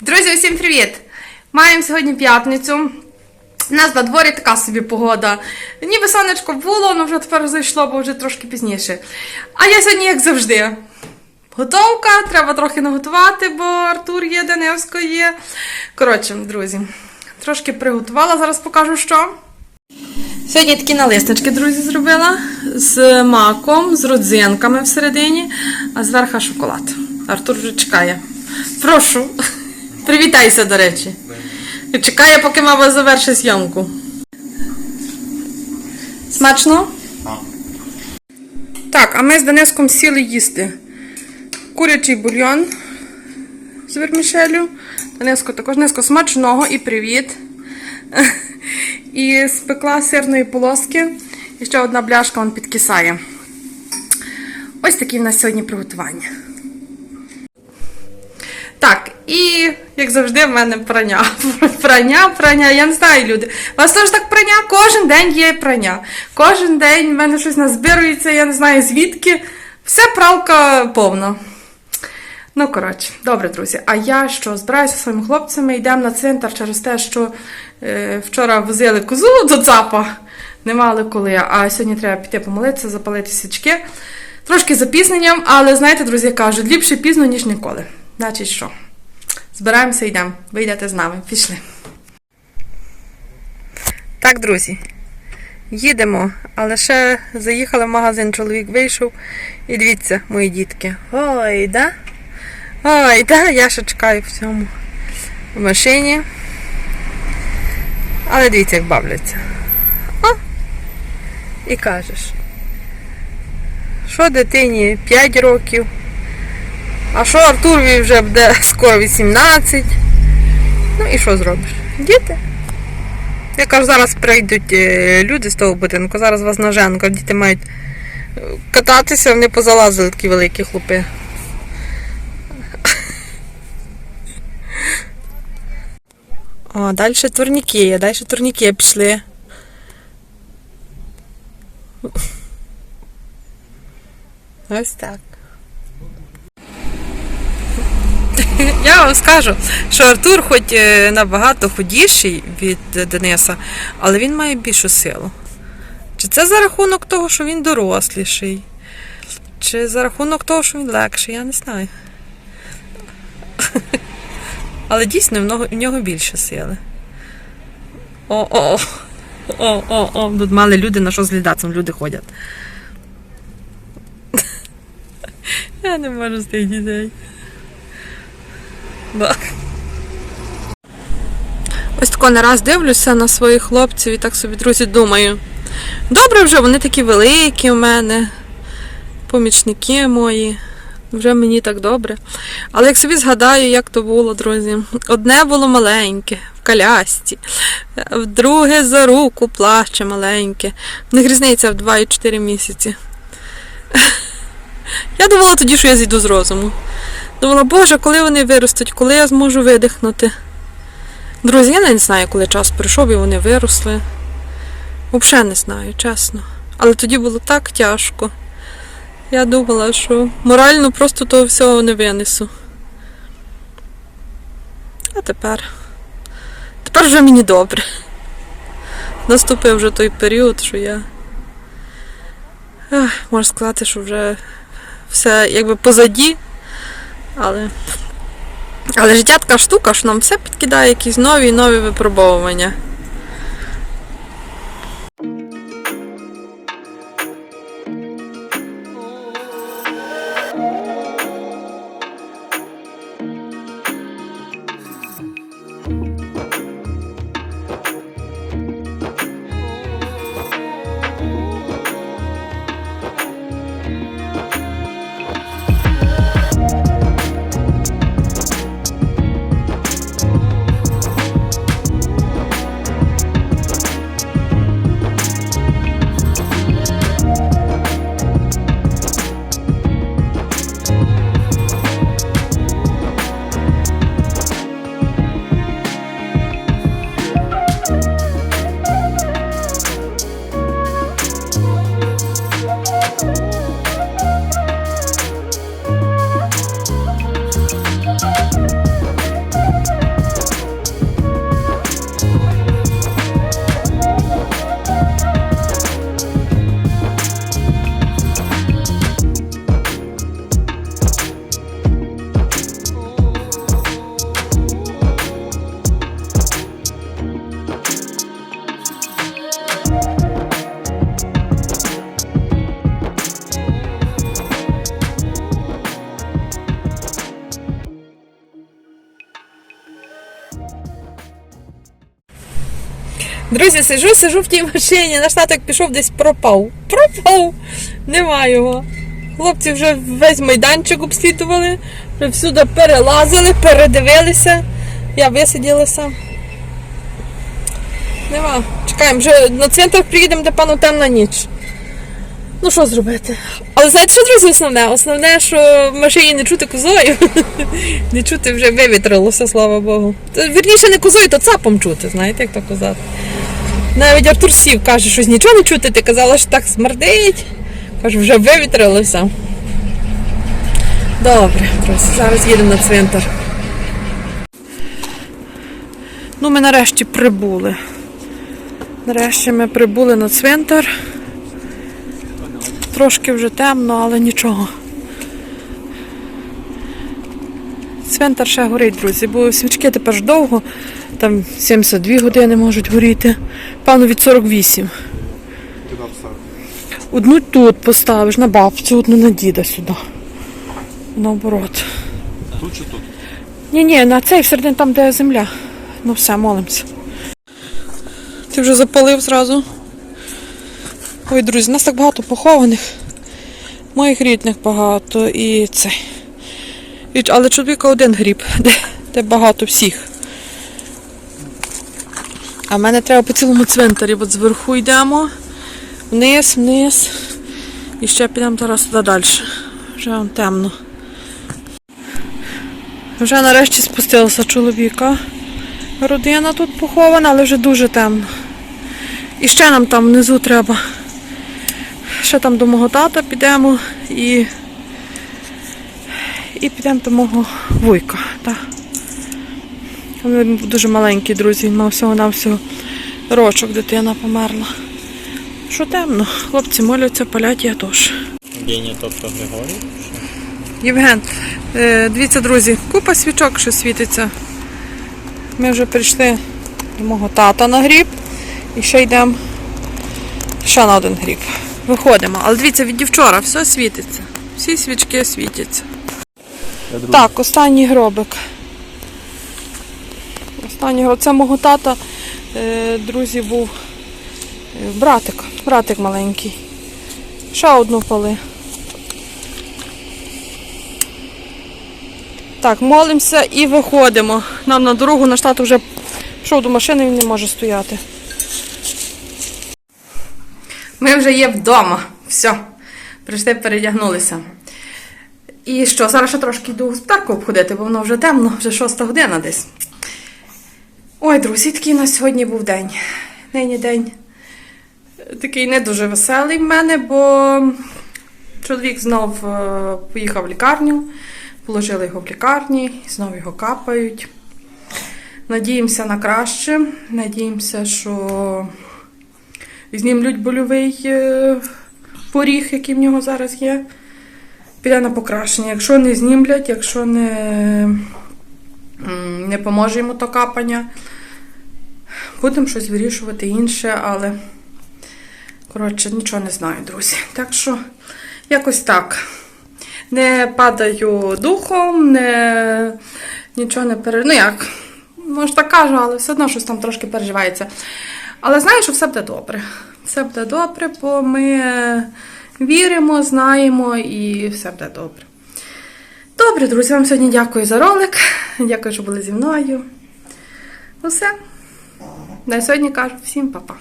Друзі, усім привіт! Маємо сьогодні п'ятницю. У нас на дворі така собі погода. Ніби сонечко було, але вже тепер зайшло, бо вже трошки пізніше. А я сьогодні, як завжди, готовка, треба трохи наготувати, бо Артур є, Даневсько є. Коротше, друзі, трошки приготувала, зараз покажу що. Сьогодні такі налиснички, друзі, зробила з маком, з родзинками всередині, а зверху шоколад. Артур вже чекає. Прошу, привітайся, до речі. Чекає, поки мама завершить зйомку. Смачно? Так, а ми з Дениском сіли їсти. Курячий бульйон з вермішелю. Дениско також Дениско смачного і привіт. І спекла сирної полоски. І ще одна бляшка он підкисає. Ось такі в нас сьогодні приготування. Так, і як завжди, в мене прання. Прання, прання. Я не знаю, люди. У вас теж так прання? Кожен день є прання. Кожен день в мене щось назбирується, я не знаю звідки. Все пралка повна. Ну, коротше, добре, друзі. А я що, збираюся зі своїми хлопцями, йдемо на цвинтар через те, що е, вчора возили козу до ЦАПа. Не мали коли. А сьогодні треба піти помолитися, запалити свічки. Трошки запізненням, але знаєте, друзі, кажуть, ліпше пізно, ніж ніколи. Значить, що? Збираємося, йдемо. Ви йдете з нами. Пішли. Так, друзі. Їдемо, але ще заїхали в магазин, чоловік вийшов. І дивіться, мої дітки. Ой, да? Ой, да, я ще чекаю в цьому в машині. Але дивіться, як бавляться. О! І кажеш. Що дитині 5 років? А що Артурові вже буде скоро 18. Ну і що зробиш? Діти. Я кажу, зараз прийдуть е, люди з того будинку, зараз вас нажену. Кажу, діти мають е, кататися, вони позалазили такі великі хлопи. О, далі турніки, далі турніки пішли. Ось так. Я вам скажу, що Артур, хоч е, набагато худіший від Дениса, але він має більшу силу. Чи це за рахунок того, що він доросліший? Чи за рахунок того, що він легший, я не знаю. Але дійсно в нього, більше сили. О-о-о. О-о-о. Тут мали люди на що з глядацем люди ходять. Я не можу з тих дітей. Ось тако не раз дивлюся на своїх хлопців і так собі, друзі, думаю. Добре вже, вони такі великі у мене, помічники мої. Вже мені так добре. Але як собі згадаю, як то було, друзі. Одне було маленьке, в колясці, друге за руку плаче маленьке. В них різниця в 2 і 4 місяці. Я думала тоді, що я зійду з розуму. Думала, Боже, коли вони виростуть, коли я зможу видихнути. Друзі, я не знаю, коли час прийшов і вони виросли. Взагалі не знаю, чесно. Але тоді було так тяжко. Я думала, що морально просто того всього не винесу. А тепер. Тепер вже мені добре. Наступив вже той період, що я. Ах, можу сказати, що вже все якби позаді. Але. Але життя така штука, що нам все підкидає якісь нові і нові випробовування. Друзі, сижу, сижу в тій машині, наш таток пішов десь пропав. Пропав! Нема його. Хлопці вже весь майданчик обслідували, вже всюди перелазили, передивилися. Я висиділася. Нема. Чекаємо, вже на цвинтар приїдемо, де пану темна ніч. Ну що зробити? Але знаєте, що, друзі, основне? Основне, що в машині не чути козою. не чути вже вивітрилося, слава Богу. Вірніше не козою, то цапом чути, знаєте, як то казати. Навіть Артур сів, каже, щось нічого не чути, ти казала, що так смердить. Каже, вже вивітрилося. Добре, друзі, зараз їдемо на цвинтар. Ну, ми нарешті прибули. Нарешті ми прибули на цвинтар. Трошки вже темно, але нічого. Цвинтар ще горить, друзі, бо свічки тепер ж довго, там 72 години можуть горіти. Певно, від 48. Одну тут поставиш на бабцю, одну на діда сюди. Наоборот. Тут чи тут? Ні, ні, на цей всередині там, де земля. Ну все, молимося. Ти вже запалив зразу. Ой, друзі, нас так багато похованих. Моїх рідних багато і це. І, але чоловіка один гріб, де, де багато всіх. А в мене треба по цілому цвинтарі. От зверху йдемо, вниз, вниз. І ще підемо зараз туди далі. Вже вон темно. Вже нарешті спустилася чоловіка. Родина тут похована, але вже дуже темно. І ще нам там внизу треба. Ще там до мого тата підемо і, і підемо до мого вуйка. Та. Він був дуже маленький, друзі, він мав всього-навсього рочок, дитина померла. Що темно? Хлопці моляться, палять, я теж. Тобто Григорій? Євген, е, дивіться, друзі, купа свічок, що світиться. Ми вже прийшли до мого тата на гріб і ще йдемо ще на один гріб. Виходимо. Але дивіться, від вчора все світиться. Всі свічки світяться. Так, останній гробик. Останній гробик. Це мого тата, е, друзі, був е, братик, братик маленький. Ще одну пали. Так, молимося і виходимо. Нам на дорогу наш тато вже пішов до машини, він не може стояти. Ми вже є вдома. Все. Прийшли, передягнулися. І що, зараз ще трошки йду господарку обходити, бо воно вже темно, вже шоста година десь. Ой, друзі, такий у нас сьогодні був день. Нині день такий не дуже веселий в мене, бо чоловік знов е, поїхав в лікарню. Положили його в лікарні, і знову його капають. Надіємося на краще. Надіємося, що знімлють больовий е, поріг, який в нього зараз є. Піде на покращення. Якщо не знімлять, якщо не, не поможе йому то капання, будемо щось вирішувати інше, але коротше, нічого не знаю, друзі. Так що, якось так не падаю духом, не нічого не пере... Ну як, може так кажу, але все одно щось там трошки переживається. Але знаю, що все буде добре. Все буде добре, бо ми віримо, знаємо і все буде добре. Добре, друзі, вам сьогодні дякую за ролик. Дякую, що були зі мною. Ну все. На сьогодні кажу всім па-па.